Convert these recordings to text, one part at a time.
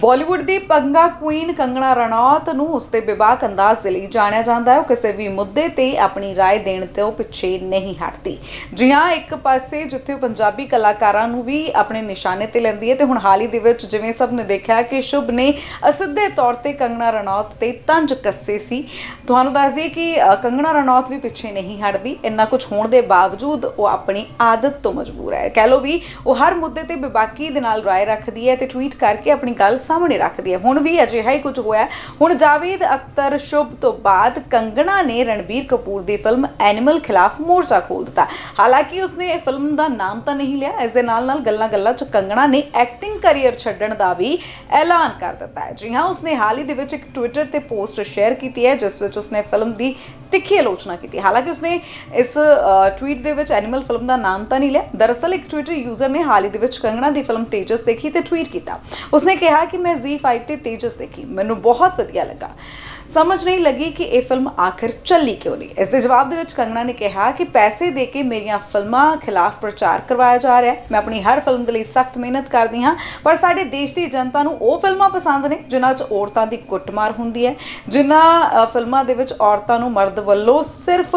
ਬਾਲੀਵੁੱਡ ਦੀ ਪੰਗਾ ਕੁਈਨ ਕੰਗਣਾ ਰਣੌਤ ਨੂੰ ਉਸਦੇ ਬੇਬਾਕ ਅੰਦਾਜ਼ ਦੇ ਲਈ ਜਾਣਿਆ ਜਾਂਦਾ ਹੈ ਉਹ ਕਿਸੇ ਵੀ ਮੁੱਦੇ ਤੇ ਆਪਣੀ رائے ਦੇਣ ਤੋਂ ਪਿੱਛੇ ਨਹੀਂ ਹਟਦੀ ਜੀ ਹਾਂ ਇੱਕ ਪਾਸੇ ਜਿੱਥੇ ਉਹ ਪੰਜਾਬੀ ਕਲਾਕਾਰਾਂ ਨੂੰ ਵੀ ਆਪਣੇ ਨਿਸ਼ਾਨੇ ਤੇ ਲੈਂਦੀ ਹੈ ਤੇ ਹੁਣ ਹਾਲ ਹੀ ਦੇ ਵਿੱਚ ਜਿਵੇਂ ਸਭ ਨੇ ਦੇਖਿਆ ਕਿ ਸ਼ੁਭ ਨੇ ਅਸਿੱਧੇ ਤੌਰ ਤੇ ਕੰਗਣਾ ਰਣੌਤ ਤੇ ਤੰਜ ਕੱਸੇ ਸੀ ਤੁਹਾਨੂੰ ਦੱਸ ਦਈਏ ਕਿ ਅ, ਕੰਗਣਾ ਰਣੌਤ ਵੀ ਪਿੱਛੇ ਨਹੀਂ ਹਟਦੀ ਇੰਨਾ ਕੁਝ ਹੋਣ ਦੇ ਬਾਵਜੂਦ ਉਹ ਆਪਣੀ ਆਦਤ ਤੋਂ ਮਜਬੂਰ ਹੈ ਕਹਿ ਲੋ ਵੀ ਉਹ ਹਰ ਮੁੱਦੇ ਤੇ ਬੇਬਾਕੀ ਦੇ ਨਾਲ ਰਾਏ ਰੱਖਦੀ ਹੈ ਤੇ ਟਵੀਟ ਕਰਕੇ ਆਪਣੀ ਗੱਲ ਸਾਹਮਣੇ ਰੱਖਦੀ ਹੈ। ਹੁਣ ਵੀ ਅਜਿਹਾ ਹੀ ਕੁਝ ਹੋਇਆ ਹੁਣ ਜਾਵੇਦ ਅਖਤਰ ਸ਼ੁਭ ਤੋਂ ਬਾਅਦ ਕੰਗਣਾ ਨੇ ਰਣਬੀਰ ਕਪੂਰ ਦੀ ਫਿਲਮ ਐਨੀਮਲ ਖਿਲਾਫ ਮੋਰਚਾ ਖੋਲ ਦਿੱਤਾ। ਹਾਲਾਂਕਿ ਉਸਨੇ ਇਹ ਫਿਲਮ ਦਾ ਨਾਮ ਤਾਂ ਨਹੀਂ ਲਿਆ। ਇਸ ਦੇ ਨਾਲ ਨਾਲ ਗੱਲਾਂ-ਗੱਲਾਂ 'ਚ ਕੰਗਣਾ ਨੇ ਐਕਟਿੰਗ ਕੈਰੀਅਰ ਛੱਡਣ ਦਾ ਵੀ ਐਲਾਨ ਕਰ ਦਿੱਤਾ ਹੈ। ਜੀ ਹਾਂ, ਉਸਨੇ ਹਾਲ ਹੀ ਦੇ ਵਿੱਚ ਇੱਕ ਟਵਿੱਟਰ ਤੇ ਪੋਸਟ ਸ਼ੇਅਰ ਕੀਤੀ ਹੈ, ਜਿਸ ਵਿੱਚ ਉਸਨੇ ਫਿਲਮ ਦੀ ਤਿੱਖੀ ਆਲੋਚਨਾ ਕੀਤੀ। ਹਾਲਾਂਕਿ ਉਸਨੇ ਇਸ ਟਵੀਟ ਦੇ ਵਿੱਚ ਐਨੀਮਲ ਫਿਲਮ ਦਾ ਨਾਮ ਤਾਂ ਨਹੀਂ ਲਿਆ। ਦਰਅਸਲ ਇੱਕ ਟਵਿੱਟਰ ਯੂਜ਼ਰ ਨੇ ਹਾਲ ਹੀ ਦੇ ਵਿੱਚ ਕੰਗਣਾ ਦੀ ਫਿਲਮ ਤੇਜਸ ਦੇਖੀ ਤੇ ਟਵੀਟ ਕੀਤਾ। ਉਸਨੇ ਕਿਹਾ ਕਿ ਮੈਂ Z5 ਤੇ ਤੇਜਸ ਦੇਖੀ, ਮੈਨੂੰ ਬਹੁਤ ਵਧੀਆ ਲੱਗਾ। ਸਮਝ ਨਹੀਂ ਲੱਗੀ ਕਿ ਇਹ ਫਿਲਮ ਆਖਿਰ ਚੱਲੀ ਕਿਉਂ ਨਹੀਂ। ਇਸ ਦੇ ਜਵਾਬ ਦੇ ਵਿੱਚ ਕੰਗਣਾ ਨੇ ਕਿਹਾ ਕਿ ਪੈਸੇ ਦੇ ਕੇ ਮੇਰੀਆਂ ਫਿਲਮਾਂ ਖਿਲਾਫ ਪ੍ਰਚਾਰ ਕਰਵਾਇਆ ਜਾ ਰਿਹਾ ਹੈ। ਮੈਂ ਆਪਣੀ ਹਰ ਫਿਲਮ ਦੇ ਲਈ ਸਖਤ ਮਿਹਨਤ ਕਰਦੀ ਹਾਂ, ਪਰ ਸਾਡੇ ਦੇਸ਼ ਦੀ ਜਨਤਾ ਨੂੰ ਉਹ ਫਿਲਮਾਂ ਪਸੰਦ ਨੇ ਜਿਨ੍ਹਾਂ 'ਚ ਔਰਤਾਂ ਦੀ ਕੁੱਟਮਾਰ ਹੁੰਦੀ ਹੈ। ਜਿਨ੍ਹਾਂ ਫਿਲਮਾਂ ਦੇ ਵਿੱਚ ਔਰਤਾਂ ਨੂੰ ਮਰਦ ਵੱਲੋਂ ਸਿਰਫ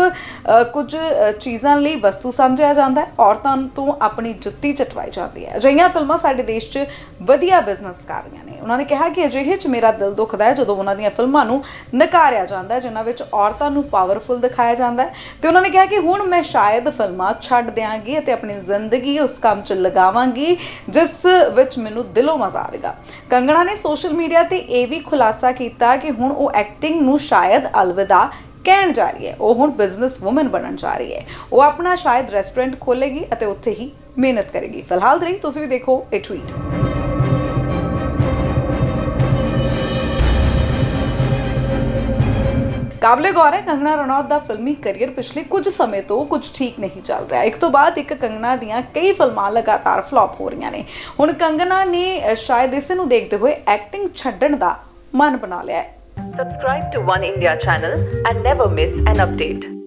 ਕੁਝ ਚੀਜ਼ਾਂ ਲਈ ਵਸਤੂ ਸਮਝਿਆ ਜਾਂਦਾ ਹੈ। ਔਰਤਾਂ ਤੋਂ ਆਪਣੀ ਜੁੱਤੀ ਚਟਵਾਈ ਜਾਂਦੀ ਹੈ। ਅਜਿਹੀਆਂ ਫਿਲਮਾਂ ਸਾਡੇ ਦੇਸ਼ 'ਚ ਵਧੀਆ ਬਿਜ਼ਨਸ ਕਰ ਰਹੀਆਂ ਨੇ। ਉਹਨਾਂ ਨੇ ਕਿਹਾ ਕਿ ਅਜਿਹੇ 'ਚ ਮੇਰਾ ਦਿਲ ਦੁਖਦਾ ਹੈ ਜਦੋਂ ਉਹਨਾਂ ਦੀਆਂ ਫਿਲਮਾਂ ਨੂੰ ਨਕਾਰਿਆ ਜਾਂਦਾ ਹੈ, ਜਿਨ੍ਹਾਂ ਵਿੱਚ ਔਰਤਾਂ ਨੂੰ ਪਾਵਰਫੁਲ ਦਿਖਾਇਆ ਜਾਂਦਾ ਹੈ। ਤੇ ਉਹਨਾਂ ਨੇ ਕਿਹਾ ਕਿ ਹੁਣ ਮੈਂ ਸ਼ਾਇਦ ਫਿਲਮਾਂ ਛੱਡ ਦਿਆਂਗੀ ਅਤੇ ਆਪਣੀ ਜ਼ਿੰਦਗੀ ਉਸ ਕੰਮ 'ਚ ਲਗਾਵਾਂਗੀ, ਜਿਸ ਵਿੱਚ ਮੈਨੂੰ ਦਿਲੋਂ ਮਜ਼ਾ ਆਵੇਗਾ। ਕੰਗਣਾ ਨੇ ਸੋਸ਼ਲ ਮੀਡੀਆ ਤੇ ਇਹ ਵੀ ਖੁਲਾਸਾ ਕੀਤਾ ਕਿ ਹੁਣ ਉਹ ਐਕਟਿੰਗ ਨੂੰ ਸ਼ਾਇਦ ਅਲਵਿਦਾ ਕਹਿਣ ਜਾ ਰਹੀ ਹੈ। ਉਹ ਹੁਣ ਬਿਜ਼ਨਸ ਵੂਮਨ ਬਣਨ ਜਾ ਰਹੀ ਹੈ। ਉਹ ਆਪਣਾ ਸ਼ਾਇਦ ਰੈਸਟੋਰੈਂਟ ਖੋਲੇਗੀ ਅਤੇ ਉੱਥੇ ਹੀ ਮਿਹਨਤ ਕਰੇਗੀ। ਫਿਲਹਾਲ ਦੇ ਲਈ ਤੁਸੀਂ ਵੀ ਦੇਖੋ ਇਹ ਟਵੀਟ ਕਾਬਲੇ ਗੌਰ ਹੈ, ਕੰਗਣਾ ਰਣੌਤ ਦਾ ਫਿਲਮੀ ਕੈਰੀਅਰ ਪਿਛਲੇ ਕੁਝ ਸਮੇਂ ਤੋਂ ਕੁਝ ਠੀਕ ਨਹੀਂ ਚੱਲ ਰਿਹਾ। ਇੱਕ ਤੋਂ ਬਾਅਦ ਇੱਕ ਕੰਗਣਾ ਦੀਆਂ ਕਈ ਫਿਲਮਾਂ ਲਗਾਤਾਰ ਫਲॉप ਹੋ ਰਹੀਆਂ ਨੇ। ਹੁਣ ਕੰਗਣਾ ਨੇ ਸ਼ਾਇਦ ਇਸ ਨੂੰ ਦੇਖਦੇ ਹੋਏ ਐਕਟਿੰਗ ਛੱਡਣ ਦਾ ਮਨ ਬਣਾ ਲਿਆ ਹੈ। Subscribe to One India channel and never miss an update.